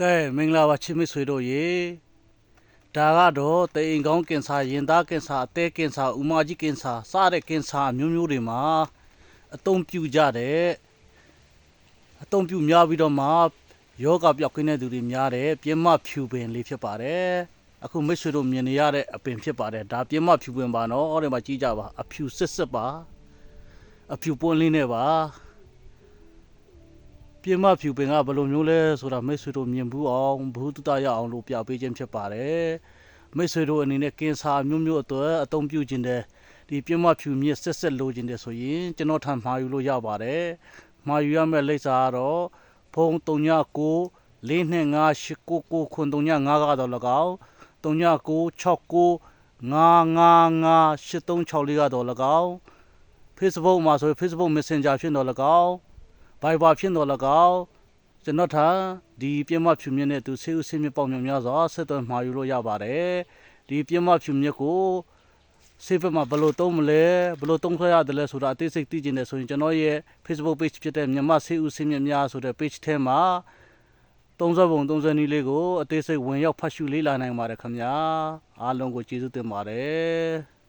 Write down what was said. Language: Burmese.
ကဲမင်္ဂလာပါချစ်မိတ်ဆွေတို့ရေဒါကတော့တအိမ်ကောင်းကင်ဆာရင်သားကင်ဆာအသေးကင်ဆာဥမာကြီးကင်ဆာစတဲ့ကင်ဆာအမျိုးမျိုးတွေမှာအသုံးပြုကြတယ်အသုံးပြုများပြီးတော့မှယောဂပြောက်ကင်းတဲ့သူတွေများတယ်ပြင်းမဖြူပင်လေးဖြစ်ပါတယ်အခုမိတ်ဆွေတို့မြင်နေရတဲ့အပင်ဖြစ်ပါတယ်ဒါပြင်းမဖြူပင်ပါနော်အဲ့ဒီမှာကြည့်ကြပါအဖြူစစ်စစ်ပါအဖြူပွန်းလေးနဲ့ပါ ပြင်းမဖြူပင်ကဘယ်လိုမျိုးလဲဆိုတာမိတ်ဆွေတို့မြင်ဘူးအောင်ဘုသူတရအောင်လို့ပြပေးခြင်းဖြစ်ပါတယ်မိတ်ဆွေတို့အနေနဲ့ကင်ဆာမျိုးမျိုးအတွက်အသုံးပြုခြင်းတဲ့ဒီပြင်းမဖြူမြစ်ဆက်ဆက်လိုခြင်းတဲ့ဆိုရင်ကျွန်တော်ထံမှာယူလို့ရပါတယ်မှာယူရမယ့်လိပ်စာကတော့ဖုန်း39 425899ခွန်39ကတော့၎င်း3969 9558364ကတော့၎င်း Facebook မှာဆိုရင် Facebook Messenger ဖြစ်တော့၎င်း Viber ဖြစ်တော်၎င်းကျွန်တော်ထားဒီပြင်းမဖြူမြင့်တဲ့သူဆေးဥဆေးမြင့်ပေါင်များများစွာဆက်သွယ်မှာယူလို့ရပါတယ်ဒီပြင်းမဖြူမြင့်ကိုဆေးဘက်မှာဘယ်လိုသုံးမလဲဘယ်လိုသုံးခွဲရတယ်လဲဆိုတာအသေးစိတ်သိကျင်တယ်ဆိုရင်ကျွန်တော်ရဲ့ Facebook page ဖြစ်တဲ့မြန်မာဆေးဥဆေးမြင့်များဆိုတဲ့ page ထဲမှာ30ပုံ30နည်းလေးကိုအသေးစိတ်ဝင်ရောက်ဖတ်ရှုလေ့လာနိုင်ပါတယ်ခင်ဗျာအားလုံးကိုကျေးဇူးတင်ပါတယ်